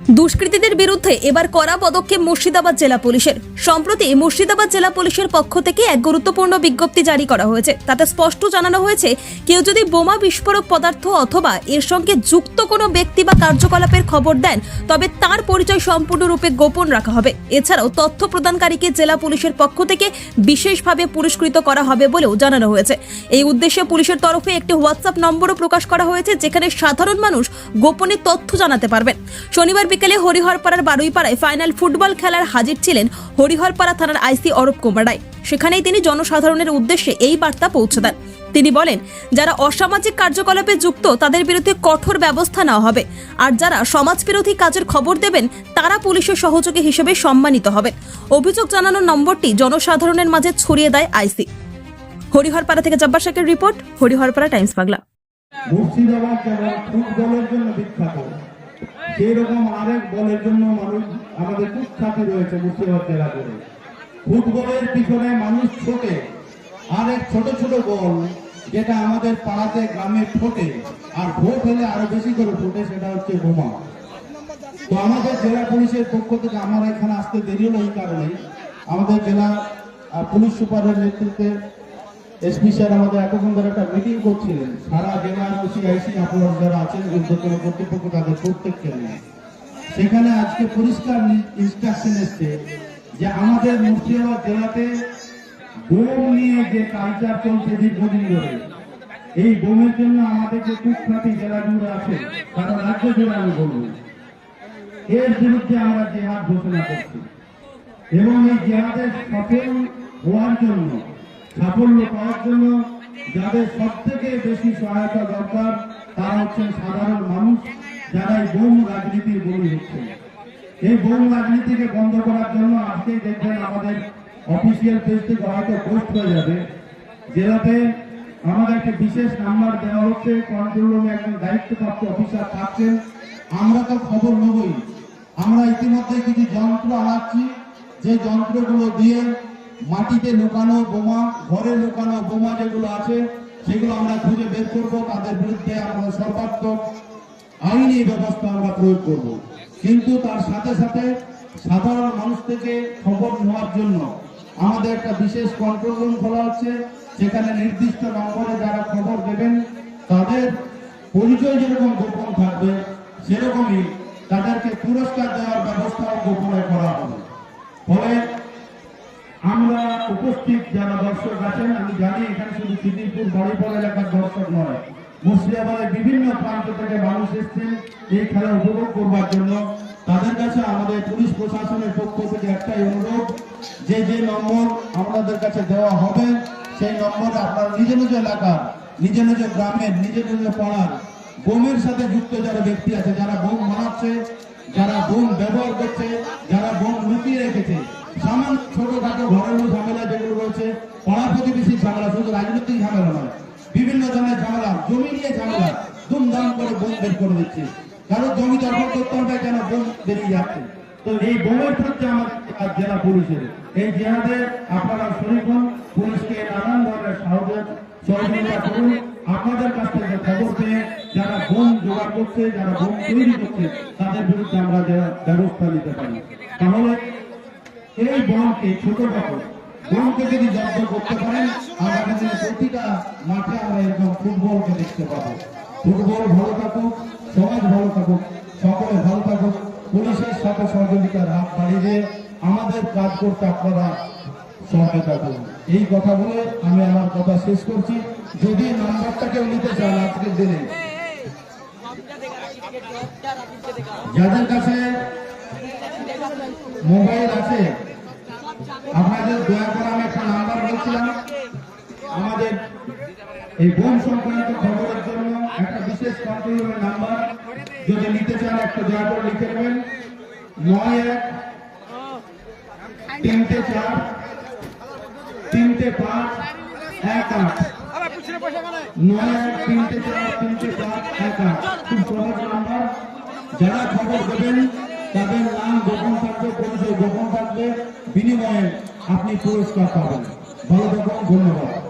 দুষ্কৃতীদের বিরুদ্ধে এবার কড়া পদক্ষেপ মুর্শিদাবাদ জেলা পুলিশের। সম্প্রতি মুর্শিদাবাদ জেলা পুলিশের পক্ষ থেকে এক গুরুত্বপূর্ণ বিজ্ঞপ্তি জারি করা হয়েছে। তাতে স্পষ্ট জানানো হয়েছে, কেউ যদি বোমা বিস্ফোরক পদার্থ অথবা এর সঙ্গে যুক্ত কোনো ব্যক্তি বা কার্যকলাপের খবর দেন, তবে তার পরিচয় সম্পূর্ণরূপে গোপন রাখা হবে। এছাড়াও তথ্য প্রদানকারীকে জেলা পুলিশের পক্ষ থেকে বিশেষভাবে পুরস্কৃত করা হবে বলেও জানানো হয়েছে। এই উদ্দেশ্যে পুলিশের তরফে একটি হোয়াটসঅ্যাপ নম্বরও প্রকাশ করা হয়েছে, যেখানে সাধারণ মানুষ গোপনে তথ্য জানাতে পারবেন। শনিবার বিকেলে হরিহরপাড়ার বারুইপাড়ায় ফাইনাল ফুটবল খেলার হাজির ছিলেন হরিহরপাড়া থানার আইসি অরূপ কুমার রায়। সেখানেই তিনি জনসাধারণের উদ্দেশ্যে এই বার্তা পৌঁছে দেন। তিনি বলেন, যারা অসামাজিক কার্যকলাপে যুক্ত, তাদের বিরুদ্ধে কঠোর ব্যবস্থা নেওয়া হবে। আর যারা সমাজবিরোধী কাজের খবর দেবেন, তারা পুলিশের সহযোগী হিসেবে সম্মানিত হবেন। অভিযোগ জানানোর নম্বরটি জনসাধারণের মাঝে ছড়িয়ে দেয় আইসি। হরিহরপাড়া থেকে জব্বার শেখের রিপোর্ট, হরিহরপাড়া টাইমস বাংলা। মুর্শিদাবাদ ফুটবলের জন্য বিখ্যাত সেই রকম আরেক বলের জন্য মানুষ আমাদের কুখ্যাতি রয়েছে মুর্শিদাবাদ জেলা করে ফুটবলের পিছনে মানুষ ছোটে। আরেক ছোট ছোট বল যেটা আমাদের পাড়াতে, গ্রামে ফোটে। আর ভোট হলে আরও বেশি করে ফোটে সেটা হচ্ছে বোমা। তো আমাদের জেলা পুলিশের পক্ষ থেকে আমার এখানে আসতে দেরি হলো এই কারণে আমাদের জেলা পুলিশ সুপারের নেতৃত্বে এসপি স্যার আমাদের এতক্ষণ ধরে একটা মিটিং করছিলেন। সারা জেলার ওসি আইসি আপনার যারা আছেন উদ্যোতন কর্তৃপক্ষ তাদের প্রত্যেককে নিয়ে। সেখানে আজকে পরিষ্কার ইনস্ট্রাকশন এসছে যে আমাদের মুর্শিদাবাদ জেলাতে বোম নিয়ে যে কালচার চলছে দীর্ঘদিন ধরে, এই বোমের জন্য আমাদের যে কুখ্যাতি জেলা জুড়ে আছে সারা রাজ্য জুড়ে আমি বলব, এর বিরুদ্ধে আমরা জেহাদ ঘোষণা করছি। এবং এই জেহাদের সফল হওয়ার জন্য সাফল্য পাওয়ার জন্য যাদের সব থেকে বেশি সহায়তা দরকার, তারা হচ্ছেন সাধারণ মানুষ যারা এই বোম রাজনীতির বলি হচ্ছে এই বোম রাজনীতিকে বন্ধ করার জন্য আজকে দেখবেন আমাদের অফিসিয়াল পেজ থেকে হয়তো পোস্ট হয়ে যাবে। জেলাতে আমাদের একটা বিশেষ নাম্বার দেওয়া হচ্ছে, কন্ট্রোল রুমে একজন দায়িত্বপ্রাপ্ত অফিসার থাকছেন। আমরা তো খবর নেবই। আমরা ইতিমধ্যে কিছু যন্ত্র আনাচ্ছি। যে যন্ত্রগুলো দিয়ে মাটিতে লুকানো বোমা, ঘরে লুকানো বোমা যেগুলো আছে, সেগুলো আমরা খুঁজে বের করব, তাদের বিরুদ্ধে আমরা সর্বাত্মক আইনি ব্যবস্থা আমরা প্রয়োগ করব। কিন্তু তার সাথে সাথে সাধারণ মানুষ থেকে খবর নেওয়ার জন্য আমাদের একটা বিশেষ কন্ট্রোল রুম খোলা হচ্ছে সেখানে নির্দিষ্ট নম্বরে যারা খবর দেবেন, তাদের পরিচয় যেরকম গোপন থাকবে, সেরকমই তাদেরকে পুরস্কার দেওয়ার ব্যবস্থাও গোপনে করা হবে। ফলে উপস্থিত যারা দর্শক আছেন, আমি জানি এখানে শুধু সিদ্দিকপুর বাড়িপাড়া এলাকার দর্শক নয়, মুর্শিদাবাদের বিভিন্ন প্রান্ত থেকে মানুষ এসছেন এই খেলা উপভোগ করবার জন্য। তাদের কাছে আমাদের পুলিশ প্রশাসনের পক্ষ থেকে একটাই অনুরোধ, যে যে নম্বর আমাদের কাছে দেওয়া হবে, সেই নম্বরে আপনার নিজ নিজ এলাকার, নিজ নিজ গ্রামের, নিজ নিজ পাড়ার বোমের সাথে যুক্ত যারা ব্যক্তি আছে, যারা বোম বানাচ্ছে যারা বোম ব্যবহার করছে, যারা বোম লুকিয়ে রেখেছে সামান্য ছোটখাটো ঘরেলু ঝামেলা যেগুলো রয়েছে, পাড়া প্রতিবেশী ঝামেলা, শুধু রাজনৈতিক ঝামেলা নয়, বিভিন্ন ধরনের ঝামেলা, জমি নিয়ে ঝামেলা দুমদাম করে বোম বের করে দিচ্ছে। কারও জমি দখল করতে হবে কেন? বোম বেরিয়ে যাচ্ছে। তো এই বোমের বিরুদ্ধে আমাদের জেলা পুলিশের, এই জেলাতে আপনারা শরীর হন, পুলিশকে নানান ধরনের সাহায্য সহযোগিতা করুন। আপনাদের কাছ থেকে খবর পেয়ে যারা বোম জোগাড় করছে, যারা বোম তৈরি করছে, তাদের বিরুদ্ধে আমরা ব্যবস্থা নিতে পারি। তাহলে এই বনকে ছোট বড় বনকে যদি জব্দ করতে পারেন আগামী দিনে প্রতিটা মাঠে আমরা এরকম ফুটবলকে দেখতে পাবো। ফুটবল ভালো থাকুক, সমাজ ভালো থাকুক, সকলে ভালো থাকুক, পুলিশের সাথে সহযোগিতার হাত বাড়িয়ে আমাদের কাজ করতে আপনারা সহায়তা করুন। এই কথা বলে আমি আমার কথা শেষ করছি। যদি নাম্বারটা কেউ নিতে চান আজকের দিনে, যাদের কাছে মোবাইল আছে। আপনাদের দয়া করে আমি একটা নাম্বার বলছিলাম। আমাদের এই বোম সংক্রান্ত খবরের জন্য একটা বিশেষ কন্ট্রোলের নাম্বার। যদি নিতে চান, একটা দয়া করে লিখে নেবেন। নয় এক, তিনটে চার, তিনটে পাঁচ, এক আট। নয় এক, তিনটে চার, তিনটে পাঁচ, এক আট। খুব সহজ নাম্বার। যারা খবর দেবেন তাদের নাম গোপন থাকবে পরিচয় গোপন থাকবে। বিনিময়ে আপনি পুরস্কার পাবেন। ভালো থাকুন ধন্যবাদ।